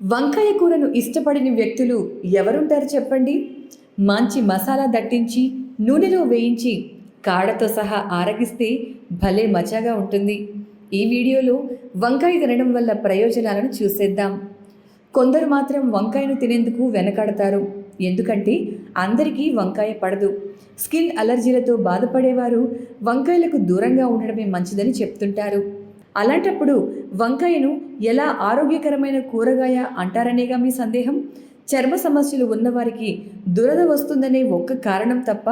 వంకాయ కూరను ఇష్టపడిన వ్యక్తులు ఎవరుంటారు చెప్పండి? మంచి మసాలా దట్టించి నూనెలో వేయించి కాడతో సహా ఆరగిస్తే భలే మజాగా ఉంటుంది. ఈ వీడియోలో వంకాయ తినడం వల్ల ప్రయోజనాలను చూసేద్దాం. కొందరు మాత్రం వంకాయను తినేందుకు వెనకాడతారు. ఎందుకంటే అందరికీ వంకాయ పడదు. స్కిన్ అలర్జీలతో బాధపడేవారు వంకాయలకు దూరంగా ఉండడమే మంచిదని చెప్తుంటారు. అలాంటప్పుడు వంకాయను ఎలా ఆరోగ్యకరమైన కూరగాయ అంటారనేగా మీ సందేహం? చర్మ సమస్యలు ఉన్నవారికి దురద వస్తుందనే ఒక్క కారణం తప్ప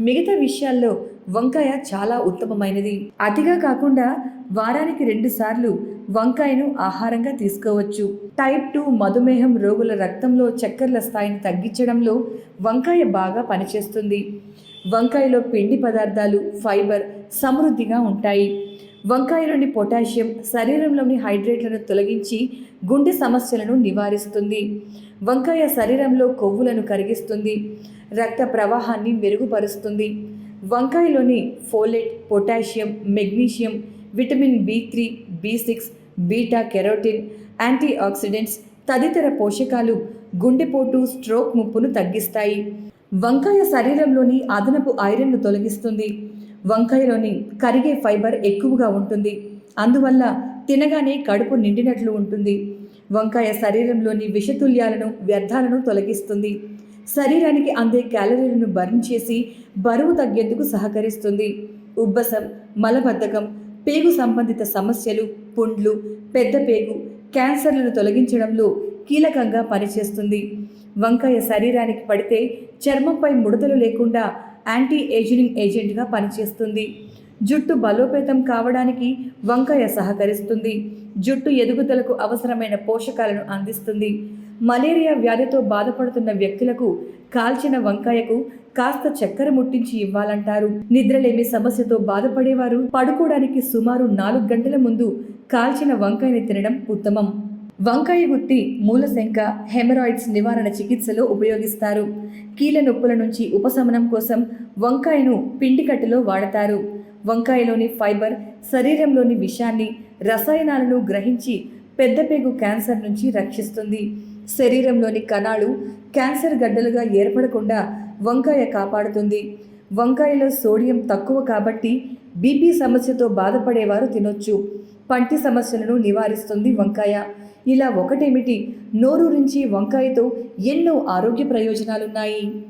మిగతా విషయాల్లో వంకాయ చాలా ఉత్తమమైనది. అతిగా కాకుండా వారానికి రెండుసార్లు వంకాయను ఆహారంగా తీసుకోవచ్చు. టైప్ టూ మధుమేహం రోగుల రక్తంలో చక్కెరల స్థాయిని తగ్గించడంలో వంకాయ బాగా పనిచేస్తుంది. వంకాయలో పిండి పదార్థాలు ఫైబర్ సమృద్ధిగా ఉంటాయి. వంకాయలోని పొటాషియం శరీరంలోని హైడ్రేట్లను తొలగించి గుండె సమస్యలను నివారిస్తుంది. వంకాయ శరీరంలో కొవ్వులను కరిగిస్తుంది. రక్త ప్రవాహాన్ని మెరుగుపరుస్తుంది. వంకాయలోని folate potassium magnesium vitamin B three B six beta carotene antioxidants తదితర పోషకాలు గుండెపోటు స్ట్రోక్ ముప్పును తగ్గిస్తాయి. వంకాయ శరీరంలోని అదనపు ఐరన్ను తొలగిస్తుంది. వంకాయలోని కరిగే ఫైబర్ ఎక్కువగా ఉంటుంది. అందువల్ల తినగానే కడుపు నిండినట్లు ఉంటుంది. వంకాయ శరీరంలోని విషతుల్యాలను వ్యర్థాలను తొలగిస్తుంది. శరీరానికి అందే క్యాలరీలను బర్న్ చేసి బరువు తగ్గేందుకు సహకరిస్తుంది. ఉబ్బసం మలబద్ధకం పేగు సంబంధిత సమస్యలు పుండ్లు పెద్ద పేగు క్యాన్సర్లను తొలగించడంలో కీలకంగా పనిచేస్తుంది. వంకాయ శరీరానికి పడితే చర్మంపై ముడతలు లేకుండా యాంటీ ఏజింగ్ ఏజెంట్గా పనిచేస్తుంది. జుట్టు బలోపేతం కావడానికి వంకాయ సహకరిస్తుంది. జుట్టు ఎదుగుదలకు అవసరమైన పోషకాలను అందిస్తుంది. మలేరియా వ్యాధితో బాధపడుతున్న వ్యక్తులకు కాల్చిన వంకాయకు కాస్త చక్కెర ముట్టించి ఇవ్వాలంటారు. నిద్రలేమి సమస్యతో బాధపడేవారు పడుకోవడానికి సుమారు నాలుగు గంటల ముందు కాల్చిన వంకాయని తినడం ఉత్తమం. వంకాయ గుత్తి మూలశంక హెమరాయిడ్స్ నివారణ చికిత్సలో ఉపయోగిస్తారు. కీళ్ళ నొప్పుల నుంచి ఉపశమనం కోసం వంకాయను పిండికట్టులో వాడతారు. వంకాయలోని ఫైబర్ శరీరంలోని విషాన్ని రసాయనాలను గ్రహించి పెద్దపేగు క్యాన్సర్ నుంచి రక్షిస్తుంది. శరీరంలోని కణాలు క్యాన్సర్ గడ్డలుగా ఏర్పడకుండా వంకాయ కాపాడుతుంది. వంకాయలో సోడియం తక్కువ కాబట్టి బీపీ సమస్యతో బాధపడేవారు తినొచ్చు. పంటి సమస్యలను నివారిస్తుంది వంకాయ. ఇలా ఒకటేమిటి? నోరూరించి వంకాయతో ఎన్నో ఆరోగ్య ప్రయోజనాలున్నాయి.